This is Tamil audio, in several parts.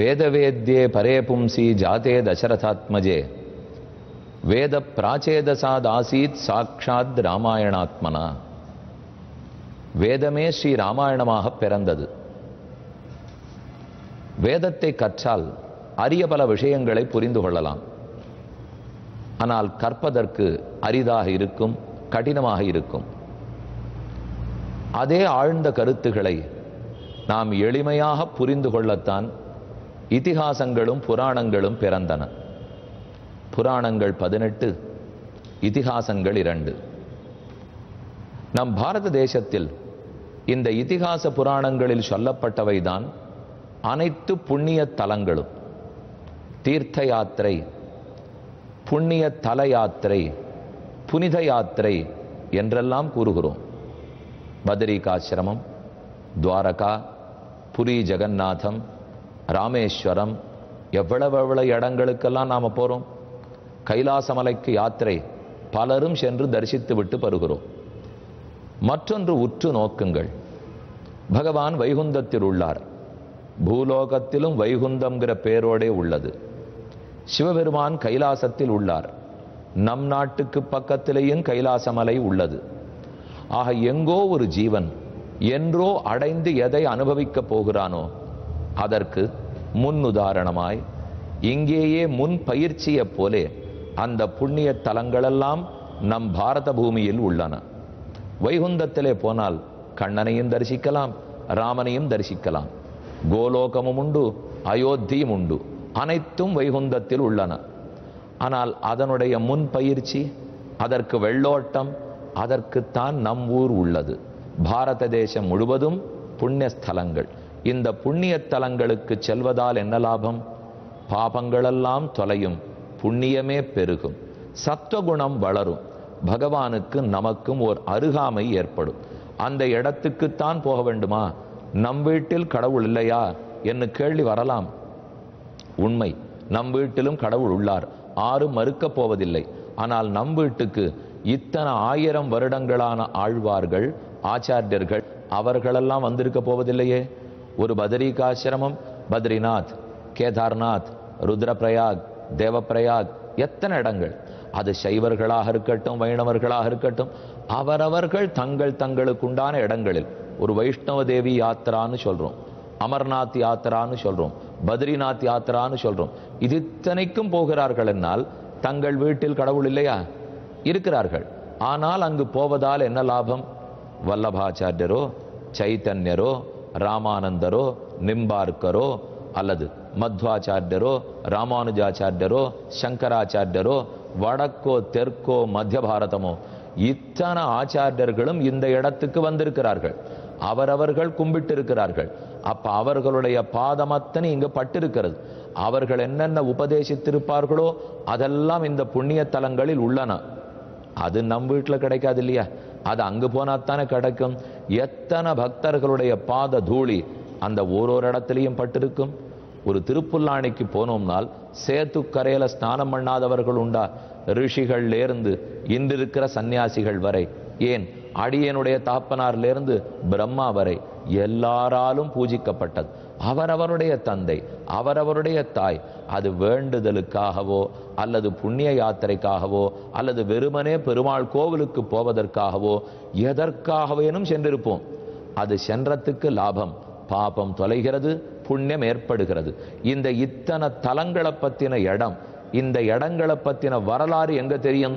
வேதவேத்யே பரே பும்சி ஜாதே தசரதாத்மஜே வேத பிராச்சேதசாத் ஆசீத் சாட்சாத் ராமாயணாத்மனா வேதமே ஸ்ரீ ராமாயணமாக பிறந்தது வேதத்தை கற்றால் அரிய பல விஷயங்களை புரிந்து கொள்ளலாம். ஆனால் கற்பதற்கு அரிதாக இருக்கும் கடினமாக இருக்கும். அதே ஆழ்ந்த கருத்துக்களை நாம் எளிமையாக புரிந்து கொள்ளத்தான் இதிகாசங்களும் புராணங்களும் பிறந்தன. புராணங்கள் பதினெட்டு இதிகாசங்கள் இரண்டு. நம் பாரத தேசத்தில் இந்த இதிகாச புராணங்களில் சொல்லப்பட்டவைதான் அனைத்து புண்ணிய தலங்களும். தீர்த்த யாத்திரை புண்ணிய தல யாத்திரை புனித யாத்திரை என்றெல்லாம் கூறுகிறோம். பதரிகாசிரமம் துவாரகா புரி ஜெகநாதம் ராமேஸ்வரம் எவ்வளவு எவ்வளவு இடங்களுக்கெல்லாம் நாம் போகிறோம் கைலாசமலைக்கு யாத்திரை பலரும் சென்று தரிசித்து விட்டு வருகிறோம். மற்றொன்று உற்று நோக்குங்கள். பகவான் வைகுந்தத்தில் உள்ளார். பூலோகத்திலும் வைகுந்தம்ங்கிற பேரோடே உள்ளது. சிவபெருமான் கைலாசத்தில் உள்ளார். நம் நாட்டுக்கு பக்கத்திலேயும் கைலாசமலை உள்ளது. ஆக எங்கோ ஒரு ஜீவன் என்றோ அடைந்து எதை அனுபவிக்கப் போகிறானோ அதற்கு முன் உதாரணமாய் இங்கேயே முன் பயிற்சியைப் போலே அந்த புண்ணிய தலங்களெல்லாம் நம் பாரத பூமியில் உள்ளன. வைகுந்தத்திலே போனால் கண்ணனையும் தரிசிக்கலாம் ராமனையும் தரிசிக்கலாம். கோலோகமும் உண்டு அயோத்தியும் உண்டு அனைத்தும் வைகுந்தத்தில் உள்ளன. ஆனால் அதனுடைய முன் பயிற்சி அதற்கு வெள்ளோட்டம் அதற்குத்தான் நம் ஊர் உள்ளது. பாரத தேசம் முழுவதும் புண்ணிய ஸ்தலங்கள் இந்த புண்ணிய தலங்களுக்கு செல்வதால் என்ன லாபம்? பாபங்களெல்லாம் தொலையும் புண்ணியமே பெருகும். சத்துவகுணம் வளரும். பகவானுக்கு நமக்கும் ஓர் அருகாமை ஏற்படும். அந்த இடத்துக்குத்தான் போக வேண்டுமா? நம் வீட்டில் கடவுள் இல்லையா? என்று கேள்வி வரலாம். உண்மை. நம் வீட்டிலும் கடவுள் உள்ளார். ஆரும் மறுக்கப் போவதில்லை. ஆனால் நம் வீட்டுக்கு இத்தனை ஆயிரம் வருடங்களான ஆழ்வார்கள் ஆச்சாரியர்கள் அவர்களெல்லாம் வந்திருக்க போவதில்லையே? ஒரு பதரிகாசிரமம் பத்ரிநாத் கேதார்நாத் ருத்ரபிரயாக் தேவப்பிரயாக் எத்தனை இடங்கள் அது சைவர்களாக இருக்கட்டும் வைணவர்களாக இருக்கட்டும் அவரவர்கள் தங்கள் தங்களுக்கு உண்டான இடங்களில் ஒரு வைஷ்ணவ தேவி யாத்திரான்னு சொல்றோம் அமர்நாத் யாத்திரான்னு சொல்றோம் பத்ரிநாத் யாத்திரான்னு சொல்கிறோம் இது இத்தனைக்கும் போகிறார்கள் என்னால் தங்கள் வீட்டில் கடவுள் இல்லையா இருக்கிறார்கள் ஆனால் அங்கு போவதால் என்ன லாபம் வல்லபாச்சாரியரோ சைத்தன்யரோ ராமானந்தரோ நிம்பார்க்கரோ அல்லது மத்வாச்சாரியரோ ராமானுஜாச்சாரியரோ சங்கராச்சாரியரோ வடக்கோ தெற்கோ மத்திய பாரதமோ இத்தனை ஆச்சாரியர்களும் இந்த இடத்துக்கு வந்திருக்கிறார்கள். அவரவர்கள் கும்பிட்டு இருக்கிறார்கள் அப்ப அவர்களுடைய பாதமத்தனை இங்கு பட்டிருக்கிறது. அவர்கள் என்னென்ன உபதேசித்திருப்பார்களோ அதெல்லாம் இந்த புண்ணிய தலங்களில் உள்ளன. அது நம் வீட்டில் கிடைக்காது இல்லையா? அது அங்கு போனாத்தானே கிடைக்கும். எத்தனை பக்தர்களுடைய பாத தூளி அந்த ஒரு இடத்துலையும் பட்டிருக்கும்? ஒரு திருப்புல்லாணிக்கு போனோம்னால் சேத்துக்கரையில ஸ்நானம் பண்ணாதவர்கள் உண்டா? ரிஷிகள்லேருந்து இன்று இருக்கிற சந்நியாசிகள் வரை. ஏன்? அடியனுடைய தாப்பனார்லேருந்து பிரம்மா வரை. எல்லாராலும் பூஜிக்கப்பட்டது. அவரவருடைய தந்தை அவரவருடைய தாய் அது வேண்டுதலுக்காகவோ அல்லது புண்ணிய யாத்திரைக்காகவோ அல்லது வெறுமனே பெருமாள் கோவிலுக்கு போவதற்காகவோ எதற்காகவேனும் சென்றிருப்போம். அது சென்றத்துக்கு லாபம் பாபம் தொலைகிறது புண்ணியம் ஏற்படுகிறது. இந்த இத்தனை தலங்களை பற்றின இடம் இந்த இடங்களை பற்றின வரலாறு எங்கே தெரியும்?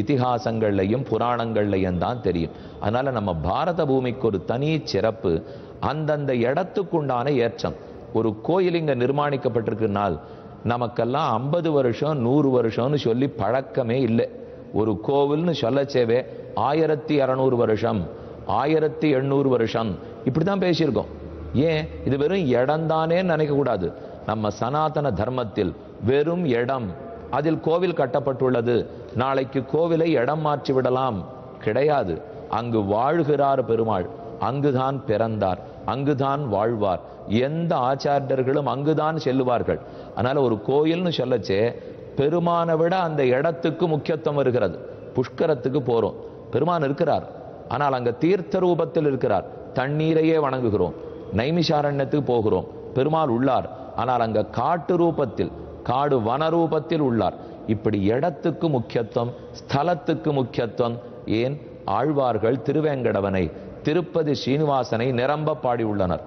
இதிகாசங்கள்லையும் புராணங்கள்லையும் தான் தெரியும். அதனால் நம்ம பாரத பூமிக்கு ஒரு தனி சிறப்பு அந்தந்த இடத்துக்குண்டான ஏற்றம். ஒரு கோயில் இங்கே நிர்மாணிக்கப்பட்டிருக்குனால் நமக்கெல்லாம் ஐம்பது வருஷம் நூறு வருஷம்னு சொல்லி பழக்கமே இல்லை. ஒரு கோவில்னு சொல்லச்சேவே ஆயிரத்தி இரநூறு வருஷம் ஆயிரத்தி எண்ணூறு வருஷம். இப்படி தான் பேசியிருக்கோம். ஏன்? இது வெறும் இடம்தானே நினைக்கக்கூடாது. நம்ம சனாதன தர்மத்தில் வெறும் இடம். அதில் கோவில் கட்டப்பட்டுள்ளது. நாளைக்கு கோவிலை இடம் மாற்றி விடலாம் கிடையாது. அங்கு வாழ்கிறார் பெருமாள். அங்குதான் பிறந்தார். அங்குதான் வாழ்வார். எந்த ஆச்சாரியர்களும் அங்குதான் செல்லுவார்கள். அதனால ஒரு கோயில்னு சொல்லச்சே பெருமானை விட அந்த இடத்துக்கு முக்கியத்துவம் இருக்கிறது. புஷ்கரத்துக்கு போறோம். பெருமான் இருக்கிறார். ஆனால் அங்க தீர்த்த ரூபத்தில் இருக்கிறார். தண்ணீரையே வணங்குகிறோம். நைமிஷாரண்யத்துக்கு போகிறோம். பெருமாள் உள்ளார். ஆனால் அங்க காட்டு ரூபத்தில் காடு வன ரூபத்தில் உள்ளார். இப்படி இடத்துக்கு முக்கியத்துவம் ஸ்தலத்துக்கு முக்கியத்துவம் ஏன்? ஆழ்வார்கள் திருவேங்கடவனை திருப்பதி ஸ்ரீனிவாசனை நிரம்ப பாடியுள்ளனர்.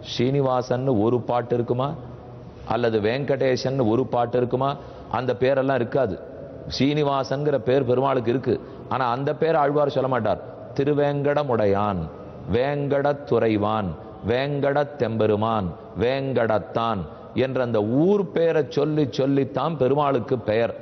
ஸ்ரீனிவாசன் ஒரு பாட்டு இருக்குமா? அல்லது வெங்கடேசன் ஒரு பாட்டு இருக்குமா? அந்த பேரெல்லாம் இருக்காது. ஸ்ரீனிவாசன்கிற பேர் பெருமாளுக்கு இருக்கு. ஆனா அந்த பேர் ஆழ்வார் சொல்ல மாட்டார். திருவேங்கடமுடையான் வேங்கடத்துறைவான் வேங்கட தெம்பெருமான் வேங்கடத்தான் என்ற அந்த ஊர் பெயரை சொல்லி சொல்லித்தான் பெருமாளுக்கு பெயர்.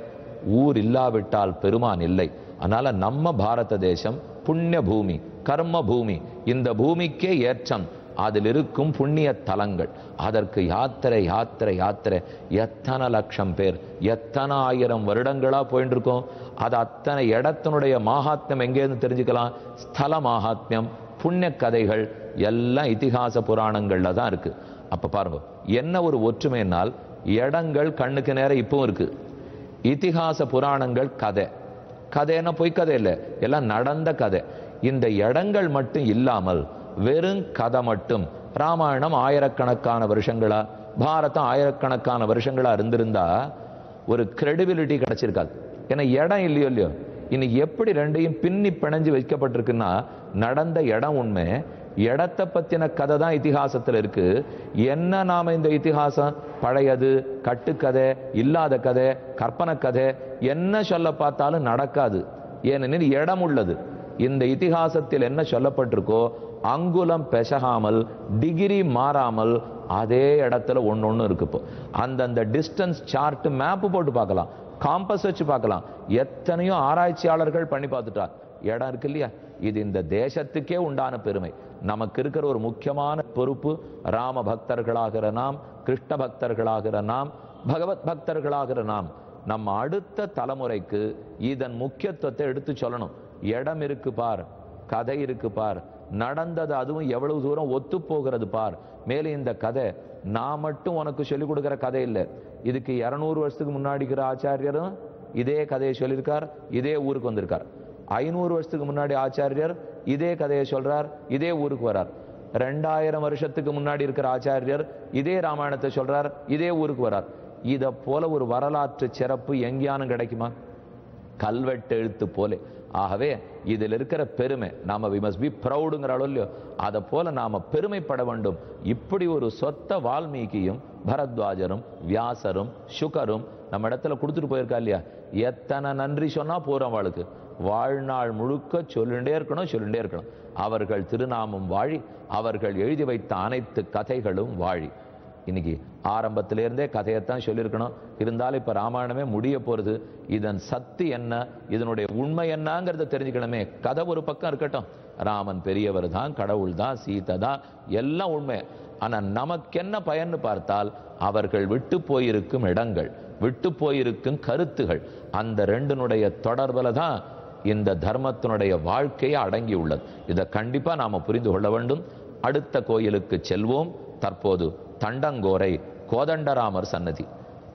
ஊர் இல்லாவிட்டால் பெருமான் இல்லை. அதனால நம்ம பாரத தேசம் புண்ணிய பூமி கர்ம பூமி இந்த பூமிக்கே ஏற்றம். அதில் இருக்கும் புண்ணிய தலங்கள். அதற்கு யாத்திரை யாத்திரை யாத்திரை. எத்தனை லட்சம் பேர் எத்தனை ஆயிரம் வருடங்களா போயின்னு இருக்கோம் அது அத்தனை இடத்தினுடைய மாகாத்மியம் எங்கேருந்து தெரிஞ்சுக்கலாம்? ஸ்தல மாகாத்மியம் புண்ணிய கதைகள் எல்லாம் இதிகாச புராணங்கள்ல தான் இருக்கு. அப்போ பாருங்க என்ன ஒரு ஒற்றுமைனால் இடங்கள் கண்ணுக்கு நேரம் இப்பவும் இருக்கு. இதிகாச புராணங்கள் கதை. கதைன்னா பொய் கதை இல்லை. எல்லாம் நடந்த கதை. இந்த இடங்கள் மட்டும் இல்லாமல் வெறும் கதை மட்டும். ராமாயணம் ஆயிரக்கணக்கான வருஷங்களா? பாரதம் ஆயிரக்கணக்கான வருஷங்களா இருந்திருந்தா ஒரு கிரெடிபிலிட்டி கிடைச்சிருக்காது. ஏன்னா இடம் இல்லையோ இல்லையோ? இன்னைக்கு எப்படி ரெண்டையும் பின்னி பிணைஞ்சு வைக்கப்பட்டிருக்குன்னா நடந்த இடம் உண்மை இடத்தை பற்றின கதை தான் இதிகாசத்துல இருக்கு. என்ன நாம் இந்த இத்திஹாசம் பழையது கட்டுக்கதை இல்லாத கதை கற்பனை கதை என்ன சொல்ல பார்த்தாலும் நடக்காது. ஏனெனில் இடம் உள்ளது. இந்த இத்திகாசத்தில் என்ன சொல்லப்பட்டிருக்கோ அங்குலம் பெசகாமல் டிகிரி மாறாமல் அதே இடத்துல ஒன்று ஒன்று இருக்கு இப்போ. அந்தந்த டிஸ்டன்ஸ் சார்ட் மேப்பு போட்டு பார்க்கலாம். காம்பஸ் வச்சு பார்க்கலாம். எத்தனையோ ஆராய்ச்சியாளர்கள் பண்ணி பார்த்துட்டார் இடம் இருக்கு இல்லையா? இது இந்த தேசத்துக்கே உண்டான பெருமை. நமக்கு இருக்கிற ஒரு முக்கியமான பொறுப்பு ராம பக்தர்களாகிற நாம் கிருஷ்ண பக்தர்களாகிற நாம் பகவத் பக்தர்களாகிற நாம். நம்ம அடுத்த தலைமுறைக்கு இதன் முக்கியத்துவத்தை எடுத்து சொல்லணும். இடம் இருக்கு பார் கதை இருக்கு பார். நடந்தது அதுவும் எவ்வளவு தூரம் ஒத்து போகிறது பார். மேலே இந்த கதை நான் மட்டும் உனக்கு சொல்லிக் கொடுக்குற கதை இல்லை. இதுக்கு இரநூறு வருஷத்துக்கு முன்னாடி இருக்கிற ஆச்சாரியரும் இதே கதையை சொல்லியிருக்கார் இதே ஊருக்கு வந்திருக்கார். ஐநூறு வருஷத்துக்கு முன்னாடி ஆச்சாரியர் இதே கதையை சொல்றார் இதே ஊருக்கு வரார் ரெண்டாயிரம் வருஷத்துக்கு முன்னாடி இருக்கிற ஆச்சாரியர் இதே ராமாயணத்தை சொல்றார் இதே ஊருக்கு வரார் இதை போல ஒரு வரலாற்று சிறப்பு எங்கேயானும் கிடைக்குமா? கல்வெட்டு எழுத்து போலே. ஆகவே இதில் இருக்கிற பெருமை நாம் வி மஸ்ட் பி ப்ரௌடுங்கிற அளவு இல்லையோ அதை போல நாம் பெருமைப்பட வேண்டும். இப்படி ஒரு சொத்த வால்மீகியும் பரத்வாஜரும் வியாசரும் சுகரும் நம்ம இடத்துல கொடுத்துட்டு போயிருக்கா இல்லையா? எத்தனை நன்றி சொன்னால் போகிறோம் அவளுக்கு. வாழ்நாள் முழுக்க சொல்லிகிட்டே இருக்கணும் சொல்லிகிட்டே இருக்கணும். அவர்கள் திருநாமம் வாழி அவர்கள் எழுதி வைத்த அனைத்து கதைகளும் வாழி. இன்னைக்கு ஆரம்பத்திலேருந்தே கதையைத்தான் சொல்லியிருக்கணும். இருந்தாலும் இப்போ ராமாயணமே முடிய போகிறது இதன் சத்து என்ன? இதனுடைய உண்மை என்னங்கிறத தெரிஞ்சுக்கணுமே. கதை ஒரு பக்கம் இருக்கட்டும். ராமன் பெரியவர் தான் கடவுள் தான் சீதை தான் எல்லாம் உண்மை. ஆனால் நமக்கென்ன பயன்னு பார்த்தால் அவர்கள் விட்டு போயிருக்கும் இடங்கள் விட்டு போயிருக்கும் கருத்துகள் அந்த ரெண்டினுடைய தொடர்பில் தான் இந்த தர்மத்தினுடைய வாழ்க்கையை அடங்கி உள்ளது. இதை கண்டிப்பா நாம புரிந்து கொள்ள வேண்டும். அடுத்த கோயிலுக்கு செல்வோம். தற்போது தண்டங்கோரை கோதண்டராமர் சன்னதி.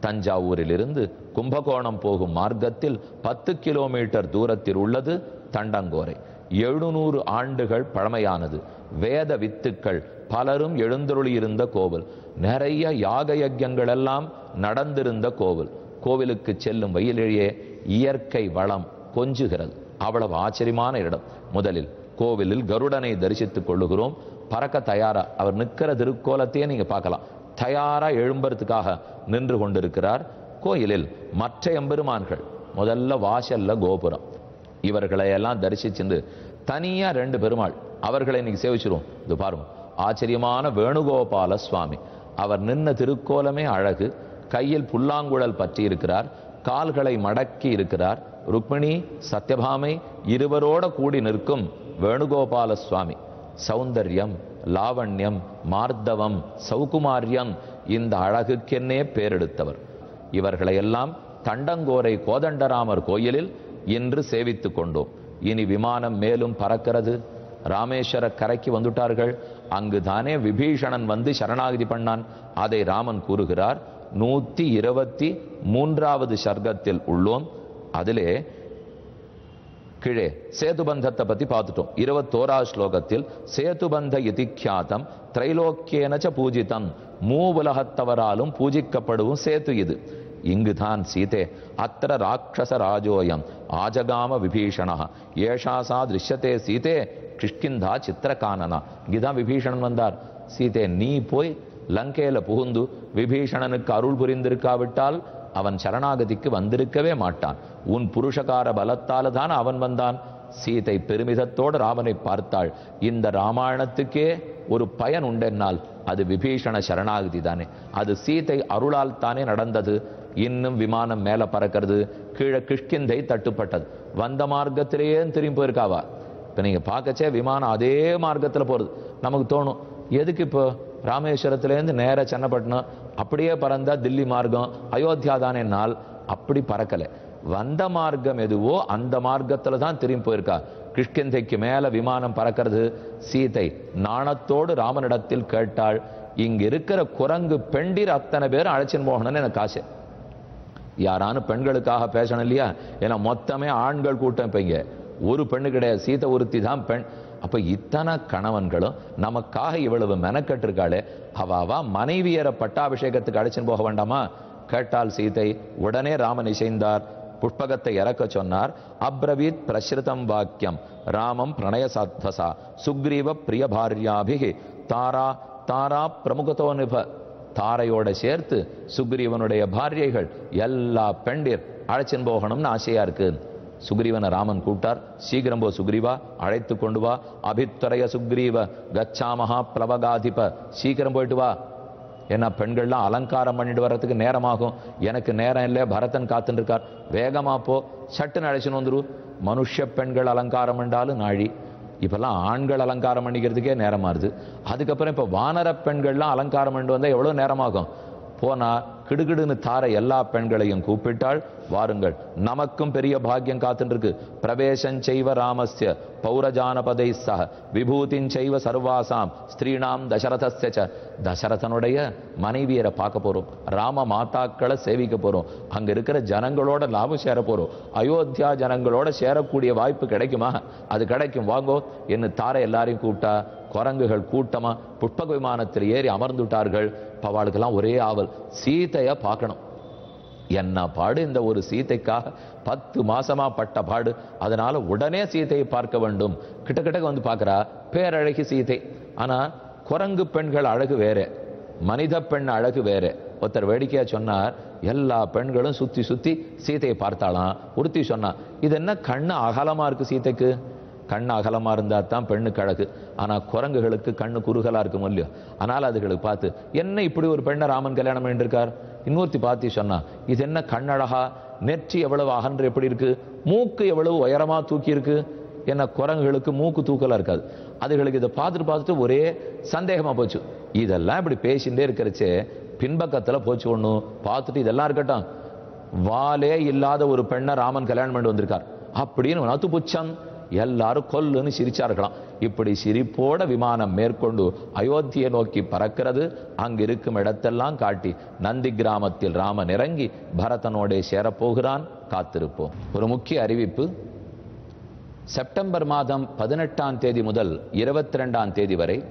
தஞ்சாவூரிலிருந்து கும்பகோணம் போகும் மார்க்கத்தில் பத்து கிலோமீட்டர் தூரத்தில் உள்ளது தண்டங்கோரை. எழுநூறு ஆண்டுகள் பழமையானது. வேத வித்துக்கள் பலரும் எழுந்தருளியிருந்த கோவில். நிறைய யாக யஜங்கள் எல்லாம் நடந்திருந்த கோவில். கோவிலுக்கு செல்லும் வயலிலேயே இயற்கை வளம் கொஞ்சுகிறது. அவ்வளவு ஆச்சரியமான இடம். முதலில் கோவிலில் கருடனை தரிசித்துக் கொள்ளுகிறோம். பறக்க தயாரா? அவர் நிற்கிற திருக்கோலத்தையே நீங்க பார்க்கலாம். தயாரா எழும்புறதுக்காக நின்று கொண்டிருக்கிறார். கோயிலில் மற்ற எம்பெருமான்கள். முதல்ல வாசல்ல கோபுரம். இவர்களை எல்லாம் தரிசிச்சுண்டு தனியா ரெண்டு பெருமாள். அவர்களை இன்னைக்கு சேவிச்சிருவோம். இது பாருங்க. ஆச்சரியமான வேணுகோபால சுவாமி. அவர் நின்ன திருக்கோலமே அழகு. கையில் புல்லாங்குழல் பற்றி இருக்கிறார் கால்களை மடக்கி இருக்கிறார். ருக்மிணி சத்யபாமை இருவரோட கூடி நிற்கும் வேணுகோபால சுவாமி சௌந்தர்யம் லாவண்யம் மார்தவம் சௌகுமாரியம் இந்த அழகுக்கென்னே பேரெடுத்தவர். இவர்களையெல்லாம் தண்டங்கோரை கோதண்டராமர் கோயிலில் இன்று சேவித்துக் கொண்டோம். இனி விமானம் மேலும் பறக்கிறது. ராமேஸ்வர கரைக்கு வந்துட்டார்கள். அங்கு தானே விபீஷணன் வந்து சரணாகதி பண்ணான். அதை ராமன் கூறுகிறார் நூத்தி இருபத்தி மூன்றாவது சர்க்கத்தில் உள்ளோம். அதிலே கீழே சேதுபந்தத்தை பத்தி பார்த்துட்டோம். இருபத்தோரா ஸ்லோகத்தில் சேதுபந்த இதிக்கியாதம் திரைலோக்கியனச்ச பூஜிதம். மூவுலகத்தவராலும் பூஜிக்கப்படும் சேது இது. இங்குதான் சீதே அத்திர ராட்சச ராஜோயம் ஆஜகாம விபீஷணா. ஏஷா சா திருஷ்யத்தே சீதே கிஷ்கிந்தா சித்திரகானனா. இங்கதான் விபீஷணன் வந்தார். சீதே நீ போய் லங்கையில புகுந்து விபீஷணனுக்கு அருள் புரிந்திருக்காவிட்டால் அவன் சரணாகதிக்கு வந்திருக்கவே மாட்டான். உன் புருஷகார பலத்தால தான் அவன் வந்தான். சீதை பெருமிதத்தோடு ராமனை பார்த்தாள். இந்த ராமாயணத்துக்கே ஒரு பயன் உண்டென்னால் அது விபீஷண சரணாகதி தானே. அது சீதை அருளால் தானே நடந்தது. இன்னும் விமானம் மேல பறக்கிறது. கீழே கிஷ்கிந்தை தட்டுப்பட்டது. வந்த மார்க்கத்திலேயே திரும்பி போயிருக்காவா? இப்போ நீங்கள் பார்க்கச்சே விமானம் அதே மார்க்கத்தில் போகிறது நமக்கு தோணும் எதுக்கு இப்போ ராமேஸ்வரத்துலேருந்து நேராக சென்னப்பட்டினம் அப்படியே பறந்தா தில்லி மார்க்கம். அயோத்தியா தானே நாள். அப்படி பறக்கலை. வந்த மார்க்கம் எதுவோ அந்த மார்க்கத்தில் தான் திரும்பி போயிருக்கா. கிஷ்கிந்தைக்கு மேலே விமானம் பறக்கிறது. சீதை நாணத்தோடு ராமனிடத்தில் கேட்டாள் இங்க இருக்கிற குரங்கு பெண்டிர் அத்தனை பேர் அழைச்சின்னு போகணும்னு எனக்கு ஆசை. யாரானு பெண்களுக்காக பேசணும் இல்லையா? ஏன்னா மொத்தமே ஆண்கள் கூட்டம் இப்போ இங்கே. ஒரு பெண்ணு கிடையாது. சீதை ஒருத்தி தான் பெண். அப்போ இத்தனை கணவன்களும் நமக்காக இவ்வளவு மெனக்கட்டிருக்காளே. அவாவா மனைவியரை பட்டாபிஷேகத்துக்கு அழைச்சின்னு போக வேண்டாமா? கேட்டால் சீதை உடனே ராமன் இசைந்தார். புஷ்பகத்தை இறக்க சொன்னார். அப்ரவீத் பிரசிருதம் வாக்கியம். ராமம் பிரணய சாத்வசா சுக்ரீவ பிரிய பாரியாபிகி தாரா தாரா பிரமுகத்தோ நிப. தாரையோட சேர்த்து சுக்ரீவனுடைய பாரியைகள் எல்லா பெண்டிர் அழைச்சின்னு போகணும்னு ஆசையா இருக்கு. சுக்ரீவனை ராமன் கூட்டார் சீக்கிரம் போ சுக்ரீவா அழைத்து கொண்டு வா. அபித்துறைய சுக்ரீவ கச்சாமஹா பிரபகாதிப சீக்கிரம் போயிட்டு வா. ஏன்னா பெண்கள்லாம் அலங்காரம் பண்ணிட்டு வர்றதுக்கு நேரமாகும். எனக்கு நேரம் இல்லை பரதன் காத்துருக்கார் வேகமாக போ சட்டுன்னு அழைச்சின்னு வந்துரு. மனுஷ பெண்கள் அலங்காரம் பண்ணாலும் நாழி. இப்போல்லாம் ஆண்கள் அலங்காரம் பண்ணிக்கிறதுக்கே நேரமாகுது அதுக்கப்புறம் இப்போ வானர பெண்கள்லாம் அலங்காரம் பண்ணிட்டு வந்தால் எவ்வளோ நேரமாகும்? போனால் கிடுகிடுன்னு தார எல்லா பெண்களையும் கூப்பிட்டாள். வாருங்கள் நமக்கும் பெரிய பாக்கியம் காத்துட்டு பிரவேசம் செய்வ ராமஸ்ய பௌரஜானபதை சக விபூதின் செய்வ சர்வாசாம் ஸ்திரீனாம் தசரதஸ்ய தசரதனுடைய மனைவியரை பார்க்க போகிறோம் ராம மாதாக்களை சேவிக்க போகிறோம் அங்க இருக்கிற ஜனங்களோட லாபம் சேர போகிறோம் அயோத்தியா ஜனங்களோட சேரக்கூடிய வாய்ப்பு கிடைக்குமா? அது கிடைக்கும். வாங்கோ என்ன தார எல்லாரையும் கூப்பிட்டா குரங்குகள் கூட்டமாக புஷ்பக விமானத்தில் ஏறி அமர்ந்துட்டார்கள் பவாளுக்கெல்லாம் ஒரே ஆவல். சீத்தையை பார்க்கணும். என்ன பாடு இந்த ஒரு சீதைக்காக பத்து மாசமா பட்ட பாடு. அதனால உடனே சீதையை பார்க்க வேண்டும். கிட்ட கிட்ட வந்து பார்க்குறா பேரழகி சீதை ஆனால் குரங்கு பெண்கள் அழகு வேற. மனித பெண் அழகு வேற. ஒருத்தர் வேடிக்கையாக சொன்னார் எல்லா பெண்களும் சுற்றி சுற்றி சீதையை பார்த்தாளாம். ஒருத்தி சொன்னான் இது என்ன கண்ணு அகலமாக இருக்குது சீதைக்கு கண் அகலமாக இருந்தால் தான் பெண்ணுக்கு அழகு ஆனால் குரங்குகளுக்கு கண்ணு குறுகலாக இருக்கும் இல்லையோ? ஆனால் அதுகளுக்கு பார்த்து என்ன இப்படி ஒரு பெண்ணை ராமன் கல்யாணம் பண்ணிட்டுருக்கார் இன்னொருத்தி பார்த்து சொன்னா இது என்ன கண்ணழகா? நெற்றி எவ்வளவு அகன்று எப்படி இருக்கு? மூக்கு எவ்வளவு உயரமாக தூக்கி இருக்கு? என்ன குரங்குகளுக்கு மூக்கு தூக்கலாக இருக்காது. அதுகளுக்கு இதை பார்த்துட்டு பார்த்துட்டு ஒரே சந்தேகமாக போச்சு. இதெல்லாம் இப்படி பேசிகிட்டே இருக்கிறச்சே பின்பக்கத்தில் போச்சு ஒன்று பார்த்துட்டு இதெல்லாம் இருக்கட்டும். வாலே இல்லாத ஒரு பெண்ணை ராமன் கல்யாணம் பண்ணி வந்திருக்கார். அப்படின்னு நாத்து புச்சம் எல்லாரும் கொல்லுன்னு சிரிச்சார்களாம். இப்படி சிரிப்போட விமானம் மேற்கொண்டு அயோத்தியை நோக்கி பறக்கிறது. அங்கு இருக்கும் இடத்தெல்லாம் காட்டி நந்தி கிராமத்தில் ராமன் இறங்கி பரதனோடே சேரப்போகிறான். காத்திருப்போம். ஒரு முக்கிய அறிவிப்பு. செப்டம்பர் மாதம் பதினெட்டாம் தேதி முதல் இருபத்தி ரெண்டாம் தேதி வரை